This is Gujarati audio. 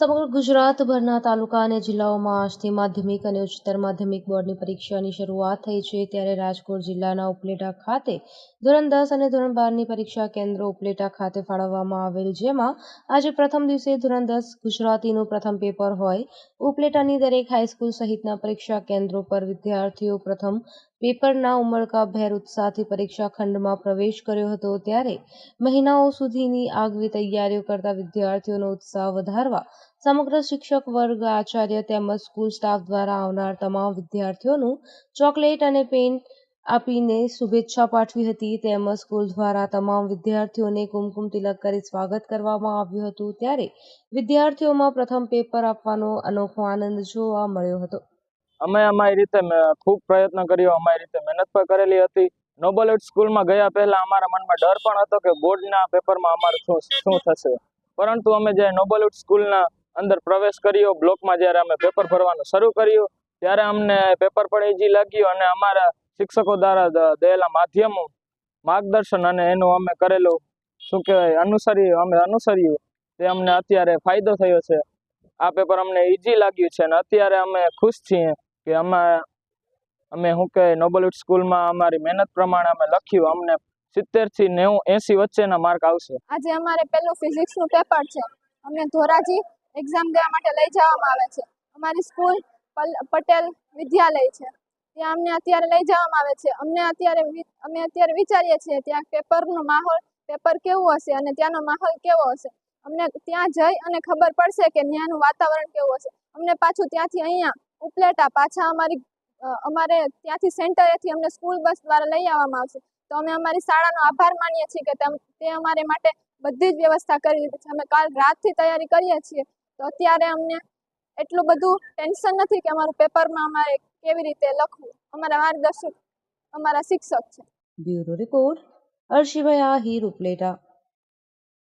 સમગ્ર ગુજરાતભરના તાલુકા અને જિલ્લાઓમાં આજથી માધ્યમિક અને ઉચ્ચતર માધ્યમિક બોર્ડની પરીક્ષાની શરૂઆત થઈ છે. ત્યારે રાજકોટ જિલ્લાના ઉપલેટા ખાતે ધોરણ દસ અને ધોરણ બારની પરીક્ષા કેન્દ્રો ઉપલેટા ખાતે ફાળવવામાં આવેલ, જેમાં આજે પ્રથમ દિવસે ધોરણ દસ ગુજરાતીનું પ્રથમ પેપર હોય. ઉપલેટાની દરેક હાઈસ્કૂલ સહિતના પરીક્ષા કેન્દ્રો પર વિદ્યાર્થીઓ પ્રથમ પેપરના ઉમળકાભેર ઉત્સાહથી પરીક્ષા ખંડમાં પ્રવેશ કર્યો હતો ત્યારે મહિનાઓ સુધીની આગવી તૈયારીઓ કરતા વિદ્યાર્થીઓનો ઉત્સાહ વધારવા સમગ્ર શિક્ષક વર્ગ, આચાર્ય તેમજ સ્કૂલ સ્ટાફ દ્વારા આવનાર તમામ વિદ્યાર્થીઓનું ચોકલેટ અને પેન આપીને શુભેચ્છા પાઠવી હતી. તેમજ સ્કૂલ દ્વારા તમામ વિદ્યાર્થીઓને કુમકુમ તિલક કરી સ્વાગત કરવામાં આવ્યું હતું. ત્યારે વિદ્યાર્થીઓમાં પ્રથમ પેપર આપવાનો અનોખો આનંદ જોવા મળ્યો હતો. અમે અમારી રીતે ખૂબ પ્રયત્ન કર્યો, અમારી રીતે મહેનત પણ કરેલી હતી. નોબેલિટ સ્કૂલમાં ગયા પહેલા અમારા મનમાં ડર પણ હતો કે બોર્ડના પેપરમાં અમારે શું શું થશે. પરંતુ અમે જે એડ સ્કૂલના અંદર પ્રવેશ કર્યો, બ્લોકમાં જ્યારે અમે પેપર ભરવાનું શરૂ કર્યું, ત્યારે અમને પેપર પણ ઈજી લાગ્યું અને અમારા શિક્ષકો દ્વારા દયેલા માધ્યમો, માર્ગદર્શન અને એનું અમે કરેલું, શું કહેવાય, અનુસરી, અમે અનુસર્યું. તે અમને અત્યારે ફાયદો થયો છે. આ પેપર અમને ઈઝી લાગ્યું છે અને અત્યારે અમે ખુશ છીએ. કે અમે અમે શું કહે નોબલવુડ સ્કૂલમાં અમારી મહેનત પ્રમાણે અમે લખ્યું, અમને સિત્તેરથી નેવું, એસી વચ્ચેના માર્ક આવશે. આજે અમારે પહેલું ફિઝિક્સનું પેપર છે. અમને ધોરાજી એક્ઝામ દેવા માટે લઈ જવામાં આવે છે. અમારી સ્કૂલ પટેલ વિદ્યાલય છે. ત્યાં અમને અત્યારે લઈ જવામાં આવે છે. અમને અત્યારે અમે અત્યારે વિચારીએ છીએ ત્યાં પેપરનો માહોલ પેપર કેવું હશે અને ત્યાંનો માહોલ કેવો હશે? અમને ત્યાં જઈ અને ખબર પડશે કે ત્યાંનું વાતાવરણ કેવું હશે. અમને પાછું ત્યાંથી અહીંયા ઉપલેટા પાછા અમારી અમારે ત્યાંથી સેન્ટરેથી અમને સ્કૂલ બસ દ્વારા લઈ આવવામાં આવશે. તો અમે અમારી શાળાનો આભાર માનીએ છીએ કે તે અમારે માટે બધી જ વ્યવસ્થા કરી દીધી છે. અમે કાલ રાતથી તૈયારી કરીએ છીએ. તો અત્યારે અમને એટલું બધું ટેન્શન નથી કે અમારું પેપરમાં અમારે કેવી રીતે લખવું. અમારા માર્ગદર્શક, અમારા શિક્ષક છે. બ્યુરો રિપોર્ટ અર્શિભાઈ આહિર, ઉપલેટા.